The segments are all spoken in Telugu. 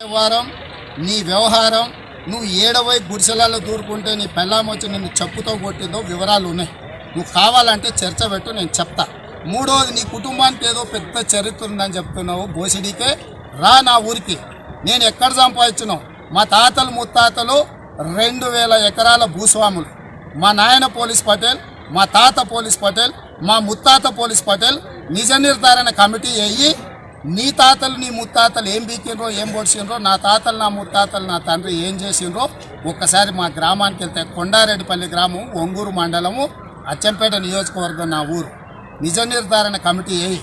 వారం నీ వ్యవహారం నువ్వు ఏడవై గుడిసెలలో దూరుకుంటే నీ పెళ్ళాం వచ్చి నిన్ను చెప్పుతో కొట్టిందో వివరాలు ఉన్నాయి. నువ్వు కావాలంటే చర్చ పెట్టు నేను చెప్తా. మూడవది నీ కుటుంబానికి ఏదో పెద్ద చరిత్ర ఉందని చెప్తున్నావు బోసిడికే. రా నా ఊరికి. నేను ఎక్కడ సంపాదించినావు మా తాతలు ముత్తాతలు రెండు వేల ఎకరాల భూస్వాములు. మా నాయన పోలీస్ పటేల్ మా తాత పోలీస్ పటేల్ మా ముత్తాత పోలీస్ పటేల్ నిజ నిర్ధారణ కమిటీ అయ్యి నీ తాతలు నీ ముత్తాతలు ఏం బీకినరో ఏం పొడిచినరో నా తాతలు నా ముత్తాతలు నా తండ్రి ఏం చేసిండ్రో ఒక్కసారి మా గ్రామానికి వెళ్తే కొండారెడ్డిపల్లి గ్రామం ఒంగూరు మండలము అచ్చంపేట నియోజకవర్గం నా ఊరు. నిజ నిర్ధారణ కమిటీ వేయి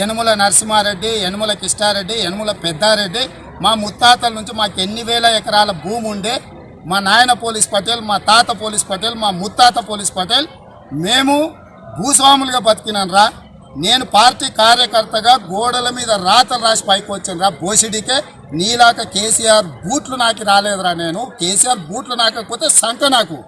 యనుమల నరసింహారెడ్డి యనుమల కిష్టారెడ్డి యనుమల పెద్దారెడ్డి మా ముత్తాతల నుంచి మాకు ఎన్ని వేల ఎకరాల భూమి ఉండే? మా నాయన పోలీస్ పటేల్ మా తాత పోలీస్ పటేల్ మా ముత్తాత పోలీస్ పటేల్ మేము భూస్వాములుగా బతికినాను రా. నేను పార్టీ కార్యకర్తగా గోడల మీద రాతలు రాసి పైకి వచ్చాను రా బోసిడికే. నీలాక కేసీఆర్ బూట్లు నాకు రాలేదురా నేను. కేసీఆర్ బూట్లు నాకపోతే సంక నాకు.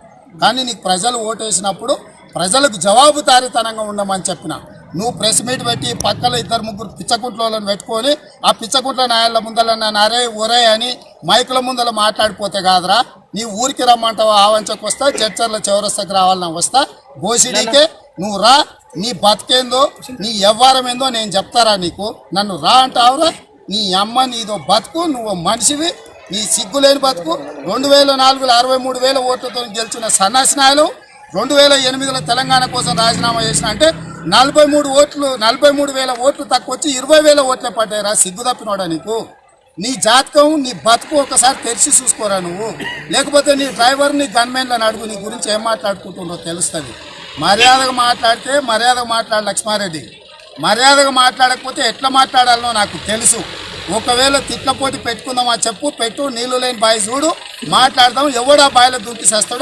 కానీ నీకు ప్రజలు ఓటేసినప్పుడు ప్రజలకు జవాబుదారీతనంగా ఉండమని చెప్పిన. నువ్వు ప్రెస్ మీట్ పెట్టి పక్కన ఇద్దరు ముగ్గురు పిచ్చకుంట్లను పెట్టుకొని ఆ పిచ్చకుంట్ల నాయల ముందల నరే ఒరే అని మైకుల ముందల మాట్లాడిపోతే కాదురా. నీ ఊరికి రమ్మంటావు? ఆవంచకు వస్తా చర్చర్ల చౌరస్తకు రావాలన్నా వస్తా. బోసిడీకే నువ్వు రా. నీ బతికేందో నీ వ్యవహారం ఏందో నేను చెప్తారా నీకు? నన్ను రా అంటావురా. నీ అమ్మ నీదో బతుకు నువ్వు మనిషివి. నీ సిగ్గులేని బతుకు. రెండు వేల నాలుగులో అరవై మూడు వేల ఓట్లతో గెలిచిన సన్నాసినాయలు రెండు వేల ఎనిమిదిలో తెలంగాణ కోసం రాజీనామా చేసిన అంటే నలభై మూడు ఓట్లు నలభై మూడు వేల ఓట్లు తక్కువ వచ్చి ఇరవై వేల ఓట్లే పడ్డాయిరా. సిగ్గు తప్పినోడా నీకు? నీ జాతకం నీ బతుకు ఒకసారి తెరిచి చూసుకోరా నువ్వు? లేకపోతే నీ డ్రైవర్ని గన్మెన్లను అడుగు. నీ గురించి ఏం మాట్లాడుకుంటుండో తెలుస్తుంది. మర్యాదగా మాట్లాడితే మర్యాదగా మాట్లాడు లక్ష్మారెడ్డి. మర్యాదగా మాట్లాడకపోతే ఎట్లా మాట్లాడాలనో నాకు తెలుసు. ఒకవేళ తిట్ల పోటీ పెట్టుకుందామా చెప్పు పెట్టు నీళ్ళు లేని బాయి చూడు మాట్లాడదాం ఎవడా బాయిలో దూకి చేస్తాడో